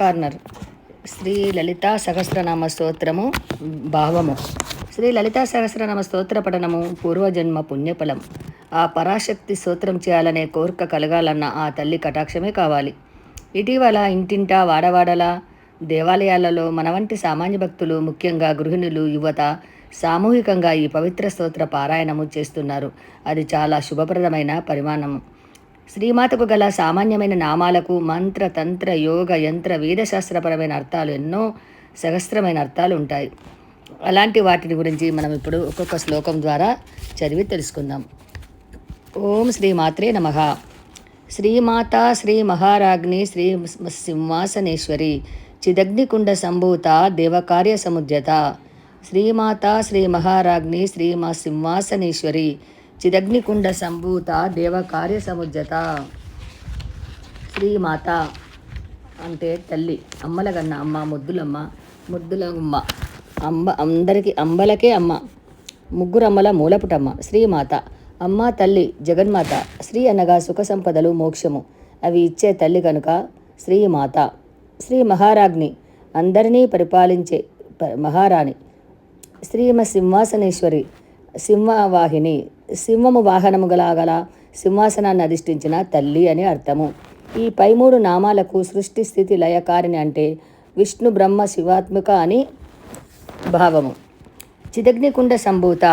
Corner. Shri Lalitha Sahasranama స్తోత్రము భావము. శ్రీ లలితా సహస్రనామ స్తోత్ర పఠనము పూర్వజన్మ పుణ్యఫలం. ఆ పరాశక్తి స్తోత్రం చేయాలనే కోరిక కలగాలన్న ఆ తల్లి కటాక్షమే కావాలి. ఇటీవల ఇంటింటా వాడవాడల దేవాలయాలలో మన వంటి సామాన్య భక్తులు ముఖ్యంగా గృహిణులు యువత సామూహికంగా ఈ పవిత్ర స్తోత్ర పారాయణము చేస్తున్నారు. అది చాలా శుభప్రదమైన పరిమాణము. శ్రీమాతకు గల సామాన్యమైన నామాలకు మంత్ర తంత్ర యోగ యంత్ర వేదశాస్త్రపరమైన అర్థాలు ఎన్నో సహస్రమైన అర్థాలు ఉంటాయి. అలాంటి వాటిని గురించి మనం ఇప్పుడు ఒక్కొక్క శ్లోకం ద్వారా చదివి తెలుసుకుందాం. ఓం శ్రీ మాత్రే నమ. శ్రీమాత శ్రీ మహారాజ్ని శ్రీ సింహాసనేశ్వరి చిదగ్నికుండ సంభూత దేవకార్య సముద్యత. శ్రీమాత శ్రీ మహారాజ్ని శ్రీ మా సింహాసనేశ్వరి చిదగ్నికుండ సంభూత దేవకార్య సముజ్జత. శ్రీమాత అంటే తల్లి అమ్మలగన్న అమ్మ ముద్దులమ్మ ముద్దులమ్మ అమ్మ అందరికీ అంబలకే అమ్మ ముగ్గురు అమ్మల మూలపుటమ్మ శ్రీమాత అమ్మ తల్లి జగన్మాత శ్రీ అనగా సుఖ సంపదలు మోక్షము అవి ఇచ్చే తల్లి కనుక శ్రీమాత. శ్రీ మహారాజ్ని అందరినీ పరిపాలించే ప- మహారాణి శ్రీమ సింహాసనేశ్వరి సింహవాహిని సింహము వాహనము గల గల సింహాసనాన్ని అధిష్ఠించిన తల్లి అని అర్థము. ఈ పై మూడు నామాలకు సృష్టి స్థితి లయకారిణి అంటే విష్ణు బ్రహ్మ శివాత్మిక అని భావము. చిదగ్నికుండ సంభూత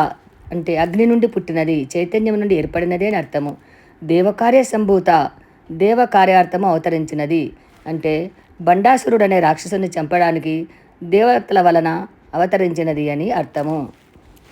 అంటే అగ్ని నుండి పుట్టినది చైతన్యం నుండి ఏర్పడినది అని అర్థము. దేవకార్య సంభూత దేవ కార్యార్థము అవతరించినది అంటే బండాసురుడు అనే రాక్షసుని చంపడానికి దేవతల వలన అవతరించినది అని అర్థము.